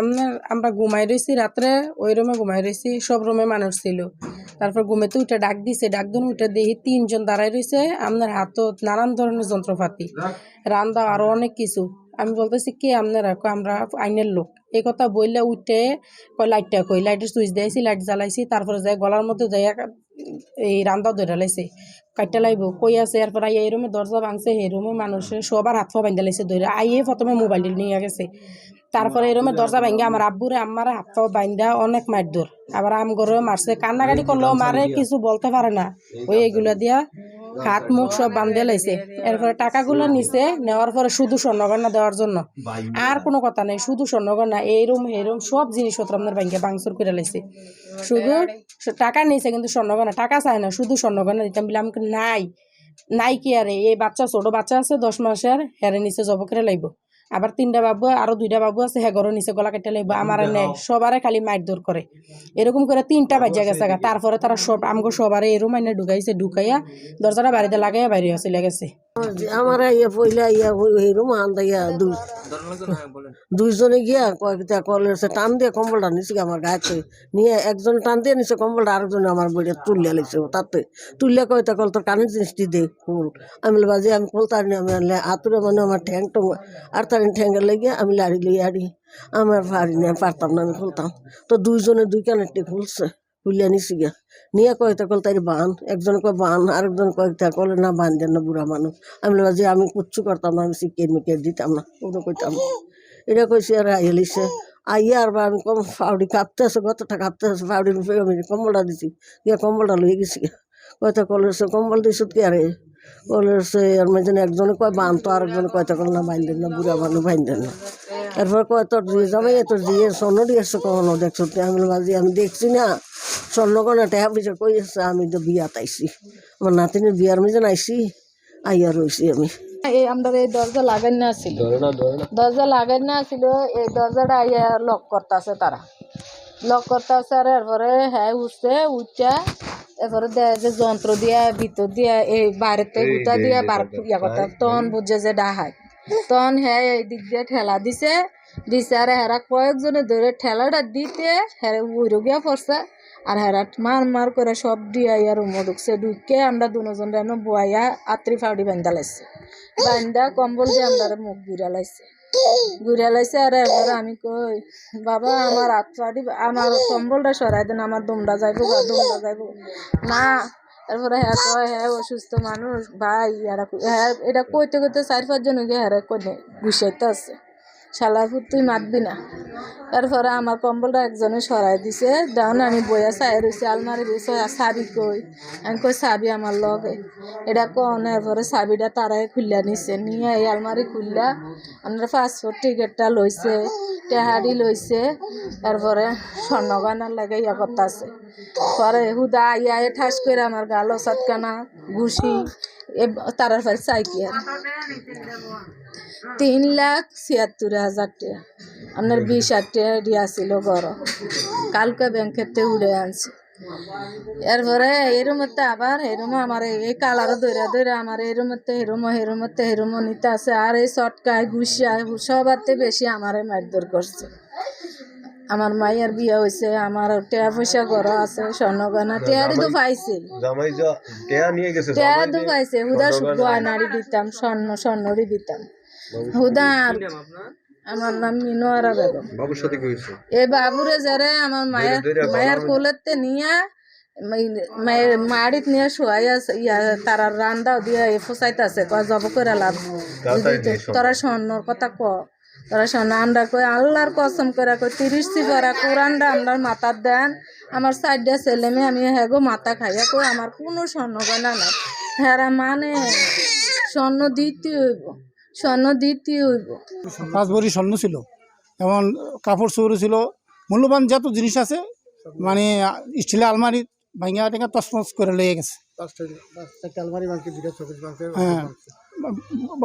আপনার আমরা ঘুমাই রয়েছি রাত্রে, ওই রুমে ঘুমাই রয়েছি সব রুমে মানুষ ছিল। তারপর ঘুমেতে উঠে ডাক দিছে, ডাক দিন উঠে দেখি তিনজন দাঁড়াই রয়েছে আপনার হাতত নানান ধরনের যন্ত্রপাতি। রান্দা আরও অনেক কিছু। আমি বলতেছি, কে আপনারা? আমরা আইনের লোক। এই কথা বললে উঠে কয় লাইটটা কই লাইটের সুইচ দিয়েছি, লাইট জ্বালাইছি, তারপরে যাই গলার মধ্যে যাই এই রান্দা ধরে লাইছে কাইটা লাইব, কই আছে? এরপর আইয়া এই রুমে দরজা ভাঙছে, এই রুমে মানুষের সবার হাত পা বান্ধা লাইছে ধরে, আইয়ে প্রথমে মোবাইল নিয়ে গেছে। তারপরে এই রুমে দরজা ভাঙ্গে আমার আব্বুরে আমার হাত পা বাইন্দা অনেক মার দূর। আবার আম ঘরে মারছে। কান্নাকাটি করলেও মারে কিছু বলতে পারে না। ওই এগুলা দিয়া হাত মুখ সব বান্ধে লাইছে। এরপরে টাকাগুলো নিছে নেওয়ার পরে শুধু স্বর্ণগয়না দেওয়ার জন্য। আর কোনো কথা নেই শুধু স্বর্ণগয়না এই রুম এই রুম সব জিনিসপত্র আপনার ব্যাংকে বাংসুর করে লাইছে। শুধু টাকা নিয়েছে কিন্তু স্বর্ণগয়না টাকা চায় না শুধু স্বর্ণগয়না দিতাম। বলে আমাকে নাই নাই কি আরে এই বাচ্চা ছোট বাচ্চা আছে দশ মাসের হেরে নিচে জব করে লাইব। আবার তিনটা বাবু আরও দুইটা বাবু আছে হ্যাঁ ঘরের নিচে গলা কেটে লাইব আমার এনে সবারে খালি মাইট দৌড় করে এরকম করে তিনটা বাজে গেছে। তারপরে তারা সব আমগো সবারে এরম মাইনে ঢুকাইছে ঢুকাইয়া দরজাটা বাড়িতে লাগাইয়া বাইরে আসে গেছে আমার ইয়া পইলা ইয়া হইরুম আন্দা ইয়া দুই দুইজনে গিয়া কয়েকটা কলেছে টান দিয়ে কম্বলটা নিছে গিয়া আমার গায়ে নিয়ে একজন টান দিয়ে নিছে কম্বলটা আরেকজনে আমার বইটা তুলিয়া লিছে তাতে তুলিয়া কয়টা কল তোর কানের জিনিসটি দে ফুল আমি বাজে আমি খুলতারি আমি আনলে আতুরে মানে আমার ঠ্যাং টং আর তার ঠ্যাঙ্গের লেগে আমি লাড়ি লিয়ে আড়ি আমার পারি না পারতাম না আমি খুলতাম তো দুইজনে দুই কানেরটি খুলছে খুলিয়া নিছি নিয়ে কয় কল তাই বান, একজন কয় বান, আরেকজন কয়েকটা কলে না বান দেন না বুড়া মানুষ। আমি বললাম, যে আমি কুচ্ছু করতাম না, আমি শিখিয়ে মিকে দিতাম না। কোনো কইতাম না এটা কইছে আর আইলিছে আইয়া আর আমি কম ফাউডি কাঁপতে আছে, কতটা কাঁপতে আছে, ফাউডি আমি কম্বলটা দিছি। গিয়া কম্বলটা লয়ে গেছি গিয়া। কয়টা কলেছে কম্বল দিছ কি আরে কলেছে আর মাঝে একজনে কয় বান তো আরেকজনে কয়টা কল না বাইন দেন না বুড়া মানুষ বাইন দেন না। এরপর কয় তোর দিয়ে যাবে তোর দিয়ে স্বর্ণ দিয়েছে কখনো দেখছ? তুই? আমি বললাম, বাজি আমি দেখছি না। স্বর্ণকণা টেহা পয়সা কই আছে আমি তো বিয়াত আইছি আমার নাতিনের বিয়ার মেজে আইছি আইয়া রইছি আমি। এই আমরা এই দরজা লাগাই না ছিল। দরজা লাগাই না ছিল এই দরজাটা আইয়া লক করতেছে তারা। লক করতেছে আর এরপরে হ্যাঁ উঠছে উঠছে। এরপরে দেয় যে যন্ত্র দিয়া ভিতর দিয়া এই বাইরেতে গুটা দিয়া বার ইয়া করতে তখন বুঝে যে ডাহাই। তখন হ্যাঁ এই দিক দিয়ে ঠেলা দিছে। দিছে আর হেরা কয়েকজনে ধরে ঠেলাটা দিতে হ্যাঁ উইরো গিয়া পড়ছে। আর হেরা মার মার করে সব দিয়া ইয়ার রুমো ঢুকছে ঢুকে আমরা দুজন বয়াইয়া আত্রি ফাউডি বান্ধা লাইছে বান্ধা কম্বল দিয়ে আমরা মুখ ঘুরা লাইছে ঘুরা লাইছে, আর এবার আমি কই? বাবা, আমার আত্মা ফাড়ি আমার কম্বলটা সরাই দেন, আমার দমটা যাইবো বা দমটা যাইবো। না, তারপরে হ্যাঁ কয় হ্যাঁ অসুস্থ মানুষ, ভাই, এরা হ্যাঁ এটা কইতে কইতে চার পাঁচজন গিয়ে হ্যাঁ কই গুছাইতে আছে। শালাপুর তুই মারবি না। তারপরে আমার কম্বলটা একজনে সরাই দিছে দেওয়ান আমি বইয়া চাই রয়েছি আলমারি রয়েছে চাবি কই? আমি কই, চাবি আমার লগে। এটা কন, এরপরে চাবিটা তারাই খুললা নিছে, নিয়ে এই আলমারি খুললা আমরা পাসপোর্ট টিকিটটা লইছে টেহারি লইছে তারপরে স্বর্ণগয়নার লাগে ইয়া করতে আছে পরে হুদা ইয়া ঠাস করে আমার গালো সাতকানা ঘুষি তারার ফাই চাইকি আর? তিন লাখ ছিয়াত্তর হাজার টাকা। আপনার বিশ হাজার টাকা দিয়া ছিল গড় কালকে ব্যাংকেতে উড়ে আনছি। এরপরে এরমতে আবার এরম আমার এই কালারও দৈরা দৈরা আমার এরমতে হেরম হেরমতে হেরম নিতে আছে। আর এই চটকায় ঘুষিয়ায় সবারতে বেশি আমারে মারধর করছে। আমার মায়ের বিয়ে হয়েছে আমার টাকা পয়সা ঘর আছে স্বর্ণগয়না টেয়ারি তো পাইছে। টেয়া তো পাইছে হুদা গয়নারি দিতাম স্বর্ণ স্বর্ণরি দিতাম। হুদা আমার নাম মিনোয়ারা বেগম। বাবুর সাথে এ বাবুরে যারে আমার মায়ের মায়ের কোলেতে নিয়ে মাড়িত নিয়ে শোয়াই আছে ইয়া তারা রান্দাও দিয়ে এ ফসাইতেছে কয় জব করে লাভ। তোরা স্বর্ণর কথা ক। তোরা স্বর্ণ আমরা কই আল্লাহর কসম করে কই তিরিশ সিপারা কোরআনটা আপনার মাথার দেন। আমার সাইডে ছেলে মেয়ে আমি হেগো মাথা খাইয়া কই আমার কোনো স্বর্ণ গয়না নাই। হেরা মানে স্বর্ণ দিতে হইব স্বর্ণ দিতে হইব। পাঁচ ভরি স্বর্ণ ছিল এবং কাপড় চোপড় ছিল মূল্যবান যত জিনিস আছে মানে স্টিলের আলমারি ভাঙিয়া টেঙ্গা তসমস করে লেগে গেছে। হ্যাঁ।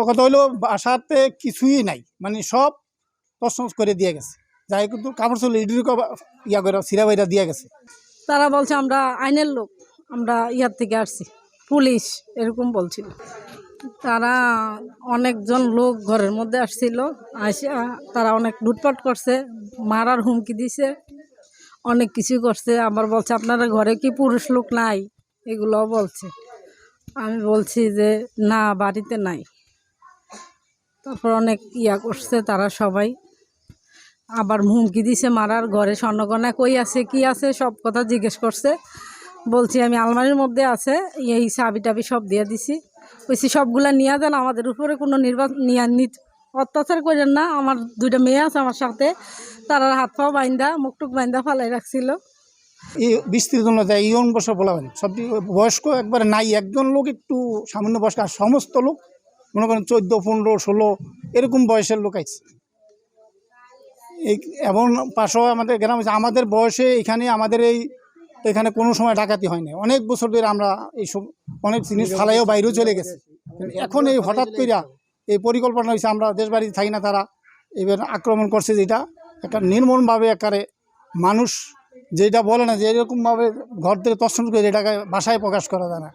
কথা হইল বাসাতে কিছুই নাই। মানে সব তসমস করে দিয়ে গেছে। যাই কিন্তু কাপড় চোপড় ইডুরিকে ইয়া করে সিরা বাইরা দিয়ে গেছে। তারা বলছে, আমরা আইনের লোক, আমরা ইয়ার থেকে আসছি। পুলিশ, এরকম বলছিল। তারা অনেকজন লোক ঘরের মধ্যে আসছিল, আসা, তারা অনেক লুটপাট করছে, মারার হুমকি দিছে, অনেক কিছু করছে। আবার বলছে আপনারা ঘরে কি পুরুষ লোক নাই? এগুলোও বলছে। আমি বলছি যে, না, বাড়িতে নাই। তারপর অনেক ইয়া করছে তারা সবাই। আবার হুমকি দিছে মারার, ঘরে স্বর্ণগণা কই আছে, কি আছে, সব কথা জিজ্ঞেস করছে। বলছি, আমি আলমারির মধ্যে আছে, এই চাবি টাবি সব দিয়ে দিছি। বলছি, সবগুলা নিয়ে দেন আমাদের উপরে কোনো নির্বাচন নিয়ে অত্যাচার করেন না, আমার দুইটা মেয়ে আছে আমার সাথে তারা হাত পাও বাইন্দা, মুখটুক বাইন্দা ফালাই রাখছিল। বিস্তৃত না যায় ইয়ন বছর বলাবেন সব বয়স্ক একবারে নাই, একজন লোক একটু সামান্য বয়স্ক, আর সমস্ত লোক মনে করেন চোদ্দ, পনেরো, ষোলো, এরকম বয়সের লোক আছে। এই এমন পাশেও আমাদের গ্রাম আছে, আমাদের বয়সে এখানে আমাদের এই এখানে কোনো সময় ডাকাতি হয়নি অনেক বছর ধরে আমরা এইসব অনেক জিনিস ফালাইও বাইরেও চলে গেছে। এখন এই হঠাৎ কইরা এই পরিকল্পনা হয়েছে আমরা দেশ বাড়িতে থাকি না তারা, এবার আক্রমণ করছে যেটা, একটা নির্মমভাবে একারে মানুষ যেটা বলে না যে এরকমভাবে ঘর থেকে তৎসম করে এটাকে ভাষায় প্রকাশ করা যায় না।